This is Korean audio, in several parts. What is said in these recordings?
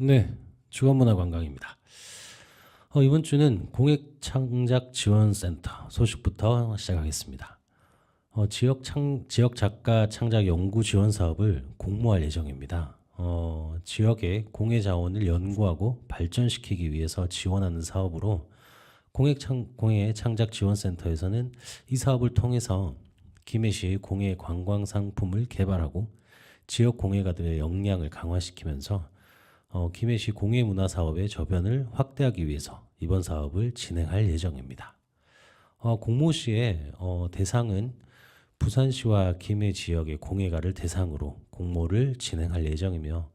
네, 주거문화관광입니다. 어, 이번 주는 공익창작지원센터 소식부터 시작하겠습니다. 어, 지역 창 지역 작가 창작 연구 지원 사업을 공모할 예정입니다. 어, 지역의 공예 자원을 연구하고 발전시키기 위해서 지원하는 사업으로 공익창 공예 창작 지원센터에서는 이 사업을 통해서 김해시의 공예 관광 상품을 개발하고 지역 공예가들의 역량을 강화시키면서 어, 김해시 공예문화 사업의 저변을 확대하기 위해서 이번 사업을 진행할 예정입니다. 어, 공모시의 어, 대상은 부산시와 김해 지역의 공예가를 대상으로 공모를 진행할 예정이며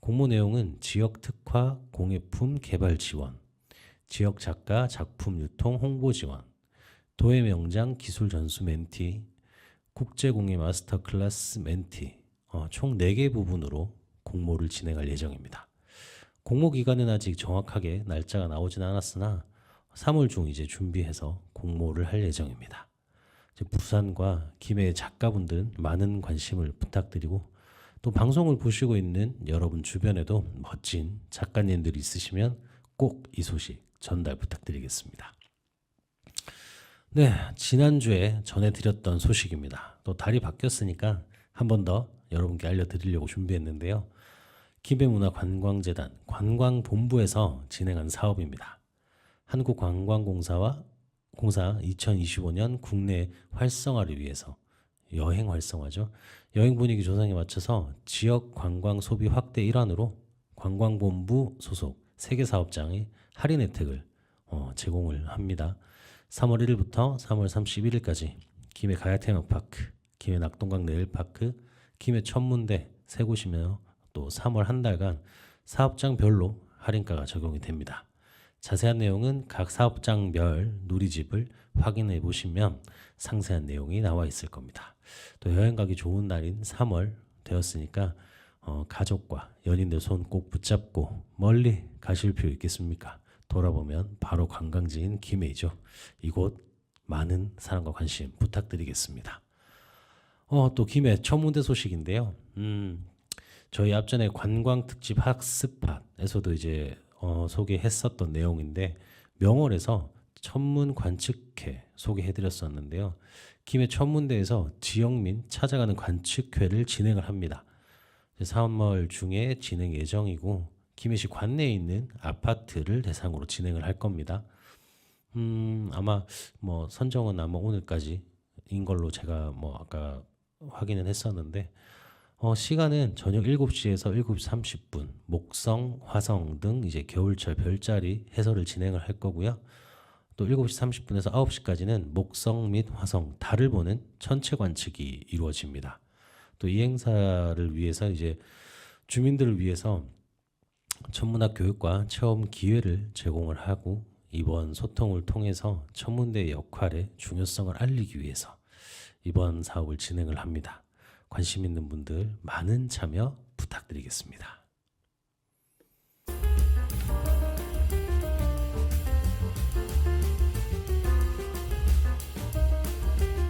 공모 내용은 지역 특화 공예품 개발 지원, 지역 작가 작품 유통 홍보 지원, 도예 명장 기술 전수 멘티, 국제 공예 마스터 클래스 멘티 어, 총 4개 부분으로 공모를 진행할 예정입니다. 공모 기간은 아직 정확하게 날짜가 나오진 않았으나 3월 중 이제 준비해서 공모를 할 예정입니다. 부산과 김해의 작가분들은 많은 관심을 부탁드리고 또 방송을 보시고 있는 여러분 주변에도 멋진 작가님들이 있으시면 꼭 이 소식 전달 부탁드리겠습니다. 네, 지난주에 전해드렸던 소식입니다. 또 달이 바뀌었으니까 한 번 더 여러분께 알려드리려고 준비했는데요. 기배문화관광재단 관광본부에서 진행한 사업입니다. 한국관광공사와 공사 2025년 국내 활성화를 위해서 여행 활성화죠. 여행 분위기 조성에 맞춰서 지역 관광 소비 확대 일환으로 관광본부 소속 세개 사업장의 할인 혜택을 어, 제공을 합니다. 3월 1일부터 3월 31일까지 김해 가야 테마파크, 김해 낙동강 네일파크, 김해 천문대 세 곳이며 또 3월 한 달간 사업장별로 할인가가 적용이 됩니다. 자세한 내용은 각 사업장별 누리집을 확인해 보시면 상세한 내용이 나와 있을 겁니다. 또 여행 가기 좋은 날인 3월 되었으니까 어, 가족과 연인들 손 꼭 붙잡고 멀리 가실 필요 있겠습니까? 돌아보면 바로 관광지인 김해이죠. 이곳 많은 사랑과 관심 부탁드리겠습니다. 어, 또 김해 천문대 소식인데요. 음, 저희 앞전에 관광 특집 학습판에서도 이제 어, 소개했었던 내용인데 명월에서 천문 관측회 소개해드렸었는데요. 김해 천문대에서 지역민 찾아가는 관측회를 진행을 합니다. 3월 중에 진행 예정이고 김해시 관내에 있는 아파트를 대상으로 진행을 할 겁니다. 음, 아마 뭐 선정은 아마 오늘까지인 걸로 제가 뭐 아까 확인은 했었는데 어, 시간은 저녁 7시에서 7시 30분 목성, 화성 등 이제 겨울철 별자리 해설을 진행을 할 거고요. 또 7시 30분에서 9시까지는 목성 및 화성, 달을 보는 천체 관측이 이루어집니다. 또 이 행사를 위해서 이제 주민들을 위해서 천문학 교육과 체험 기회를 제공을 하고 이번 소통을 통해서 천문대의 역할의 중요성을 알리기 위해서 이번 사업을 진행을 합니다. 관심 있는 분들 많은 참여 부탁드리겠습니다.